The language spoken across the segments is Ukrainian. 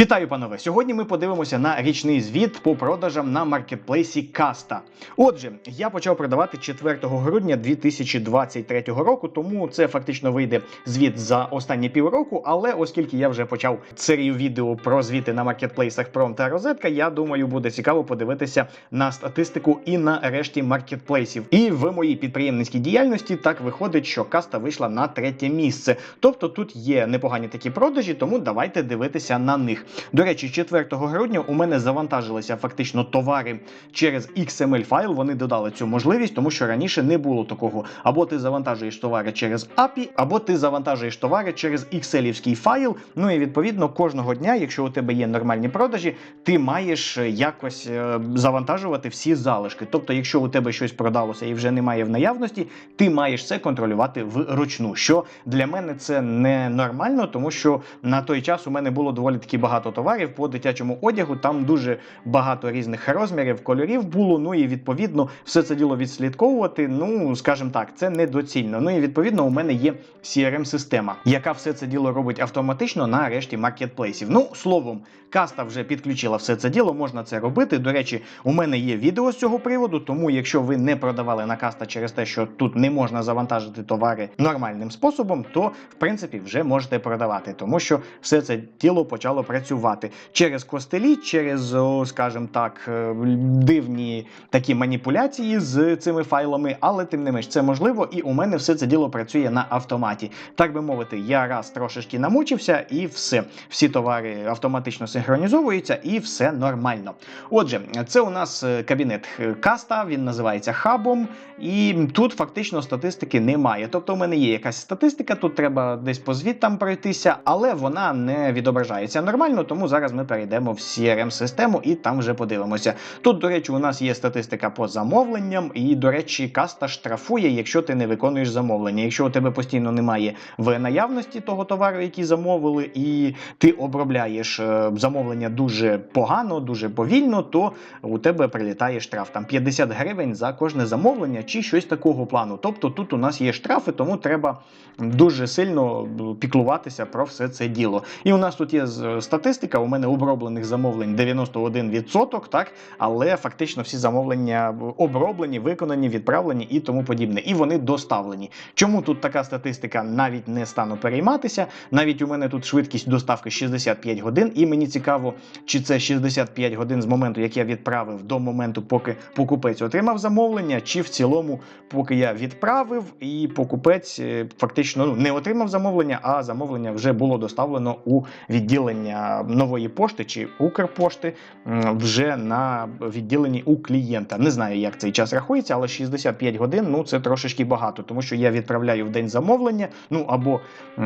Вітаю, панове! Сьогодні ми подивимося на річний звіт по продажам на маркетплейсі Каста. Отже, я почав продавати 4 грудня 2023 року, тому це фактично вийде звіт за останні півроку. Але оскільки я вже почав серію відео про звіти на маркетплейсах Пром та Розетка, я думаю, буде цікаво подивитися на статистику і на решті маркетплейсів. І в моїй підприємницькій діяльності так виходить, що каста вийшла на третє місце. Тобто тут є непогані такі продажі, тому давайте дивитися на них. До речі, 4 грудня у мене завантажилися фактично товари через XML файл. Вони додали цю можливість, тому що раніше не було такого. Або ти завантажуєш товари через API, або ти завантажуєш товари через Excel-івський файл. Ну і відповідно кожного дня, якщо у тебе є нормальні продажі, ти маєш е, якось е, завантажувати всі залишки. Тобто, якщо у тебе щось продалося і вже немає в наявності, ти маєш це контролювати вручну. Що для мене це не нормально, тому що на той час у мене було доволі таки багато товарів по дитячому одягу. Там дуже багато різних розмірів, кольорів було. Ну і відповідно все це діло відслідковувати. Ну скажімо так, це недоцільно. Ну і відповідно у мене є crm система яка все це діло робить автоматично на решті маркетплейсів. Ну словом, каста вже підключила все це діло. Можна це робити. До речі, у мене є відео з цього приводу. Тому, якщо ви не продавали на каста через те, що тут не можна завантажити товари нормальним способом, то в принципі вже можете продавати, тому що все це діло почало працювати через костелі, через, скажімо так, е, дивні такі маніпуляції з цими файлами, але тим не менш це можливо, і у мене все це діло працює на автоматі. Так би мовити, я раз трошечки намучився, і все. Всі товари автоматично синхронізовуються, і все нормально. Отже, це у нас е, кабінет каста, він називається хабом, і тут фактично статистики немає. Тобто, у мене є якась статистика, тут треба десь по звітам пройтися, але вона не відображається нормально, тому зараз ми перейдемо в crm систему і там вже подивимося. Тут, до речі, у нас є статистика по замовленням, і, до речі, каста штрафує, якщо ти не виконуєш замовлення. Якщо у тебе постійно немає в наявності того товару, який замовили, і ти обробляєш е, замовлення дуже погано, дуже повільно, то у тебе прилітає штраф там 50 гривень за кожне замовлення чи щось такого плану. Тобто тут у нас є штрафи, тому треба дуже сильно піклуватися про все це діло. І у нас тут є статистика. У мене оброблених замовлень 91%, так але фактично всі замовлення оброблені, виконані, відправлені і тому подібне. І вони доставлені. Чому тут така статистика? Навіть не стану перейматися. Навіть у мене тут швидкість доставки 65 годин, і мені цікаво, чи це 65 годин з моменту, як я відправив, до моменту, поки покупець отримав замовлення, чи в цілому, поки я відправив, і покупець е, фактично ну, не отримав замовлення, а замовлення вже було доставлено у відділення нової пошти чи Укрпошти вже на відділенні у клієнта. Не знаю, як цей час рахується, але 65 годин ну це трошечки багато, тому що я відправляю в день замовлення. Ну або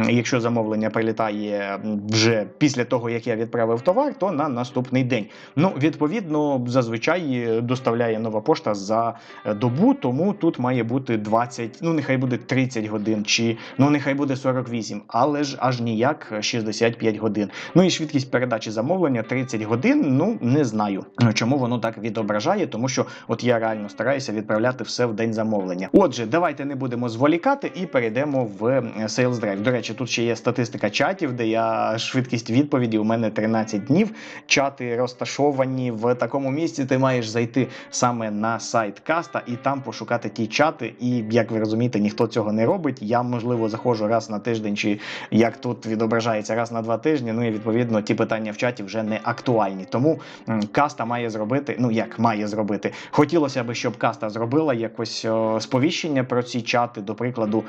якщо замовлення прилітає вже після того, як я відправив товар, то на наступний день. Ну, відповідно, зазвичай е, доставляє нова пошта за е, добу, тому тут має бути 20, ну нехай буде 30 годин, чи ну нехай буде 48, але ж аж ніяк 65 годин. Ну і швидкість передачі замовлення 30 годин. Ну не знаю, чому воно так відображає, тому що от я реально стараюся відправляти все в день замовлення. Отже, давайте не будемо зволікати і перейдемо в е, Sales Drive. До речі, тут ще є статистика чатів, де я швидкість відповіді у мене 13 днів. Чати розташовані в такому місці. Ти маєш зайти саме на сайт каста і там пошукати ті чати. І як ви розумієте, ніхто цього не робить. Я можливо заходжу раз на тиждень, чи як тут відображається раз на два тижні. Ну і відповідно ті питання в чаті вже не актуальні. Тому каста має зробити. Ну як має зробити. Хотілося б, щоб каста зробила якось о, сповіщення про ці чати, до прикладу,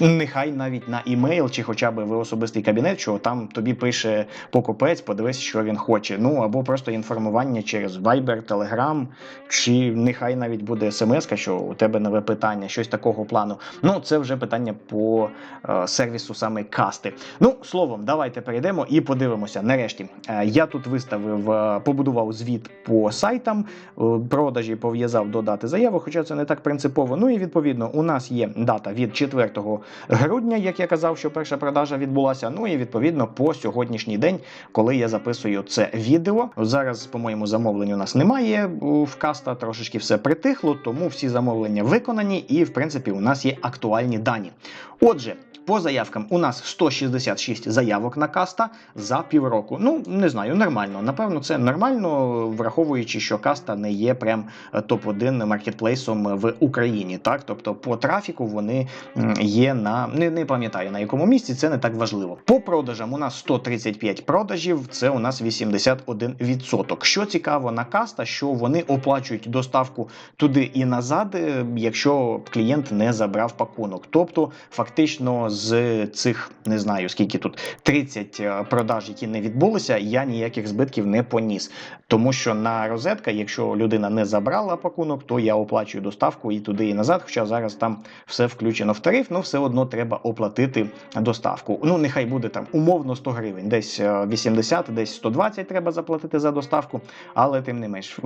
нехай навіть на імейл, чи хоча б в особистий кабінет, що там тобі пише покупець, подивись, що він хоче. Ну або просто інформування через Viber, Telegram, чи нехай навіть буде смс, що у тебе нове питання, щось такого плану. Ну, це вже питання по е, сервісу саме касти. Ну, словом, давайте перейдемо і подивимося. Нарешті Е, я тут виставив, е, побудував звіт по сайтам, е, продажі пов'язав до дати заяви, хоча це не так принципово. Ну і відповідно, у нас є дата від 4 грудня, як я казав, що перша продажа відбулася. Ну і відповідно по сьогоднішній день, коли я записую це відео. Зараз, по-моєму, замовлень у нас немає в каста, трошечки все притихло, тому всі замовлення виконані, і в принципі у нас є актуальні дані. Отже. По заявкам у нас 166 заявок на каста за півроку. Ну не знаю, нормально. Напевно, це нормально, враховуючи, що каста не є прям топ 1 маркетплейсом в Україні. Так, тобто по трафіку вони є на не, не пам'ятаю на якому місці. Це не так важливо. По продажам у нас 135 продажів. Це у нас 81%. Що цікаво на каста, що вони оплачують доставку туди і назад, е, якщо клієнт не забрав пакунок. Тобто, фактично, з цих не знаю скільки тут 30 е, продаж, які не відбулися, я ніяких збитків не поніс. Тому що на розетка, якщо людина не забрала пакунок, то я оплачую доставку і туди, і назад. Хоча зараз там все включено в тариф, ну все одно треба оплатити доставку. Ну нехай буде там умовно 100 гривень, десь е, 80, десь 120 треба заплатити за доставку, але тим не менш.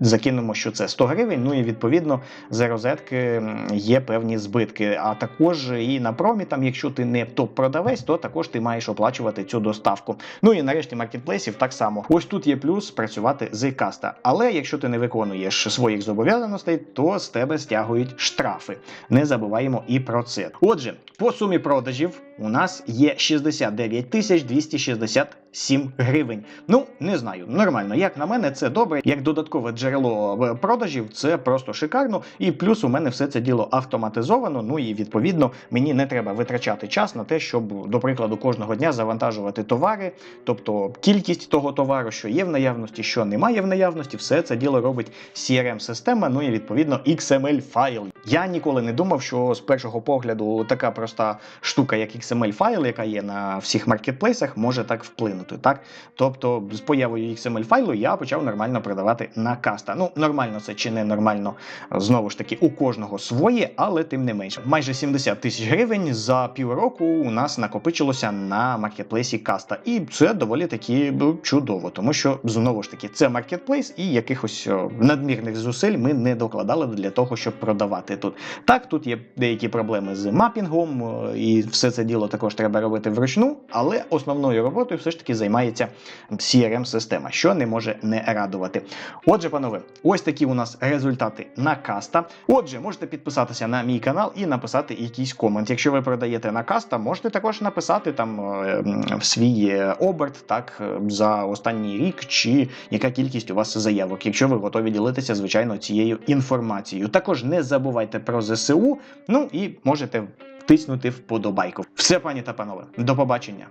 Закинемо, що це 100 гривень. Ну і відповідно за розетки є певні збитки. А також і на промі, там, якщо ти не топ-продавець, то також ти маєш оплачувати цю доставку. Ну і нарешті маркетплейсів так само. Ось тут є плюс працювати з каста. Але якщо ти не виконуєш своїх зобов'язаностей, то з тебе стягують штрафи. Не забуваємо і про це. Отже, по сумі продажів у нас є 69 тисяч 267 гривень. Ну не знаю, нормально. Як на мене, це добре. Як додаткове джерело продажів, це просто шикарно. І плюс у мене все це діло автоматизовано. Ну і відповідно мені не треба витрачати час на те, щоб, до прикладу, кожного дня завантажувати товари, тобто кількість того товару, що є в наявності, що немає в наявності, все це діло робить CRM-система. Ну і відповідно XML файл. Я ніколи не думав, що з першого погляду така проста штука, як XML файл, яка є на всіх маркетплейсах, може так вплинути. Так, тобто з появою XML файлу я почав нормально продавати на каста. Ну нормально це чи не нормально, знову ж таки, у кожного своє, але тим не менше. Майже 70 тисяч гривень за півроку у нас накопичилося на маркетплейсі каста, і це доволі таки ну, чудово, тому що знову ж таки це маркетплейс, і якихось надмірних зусиль ми не докладали для того, щоб продавати тут. Так, тут є деякі проблеми з мапінгом, е, і все це діло також треба робити вручну, але основною роботою все ж таки займається CRM-система, що не може не радувати. Отже, панове, ось такі у нас результати на каста. Отже, можете підписатися на мій канал і написати якийсь комент. Якщо ви продаєте на каста, можете також написати там е, свій е, оберт так за останній рік, чи яка кількість у вас заявок, якщо ви готові ділитися, звичайно, цією інформацією. Також не забувайте про ЗСУ. Ну і можете втиснути вподобайку. Все, пані та панове, до побачення.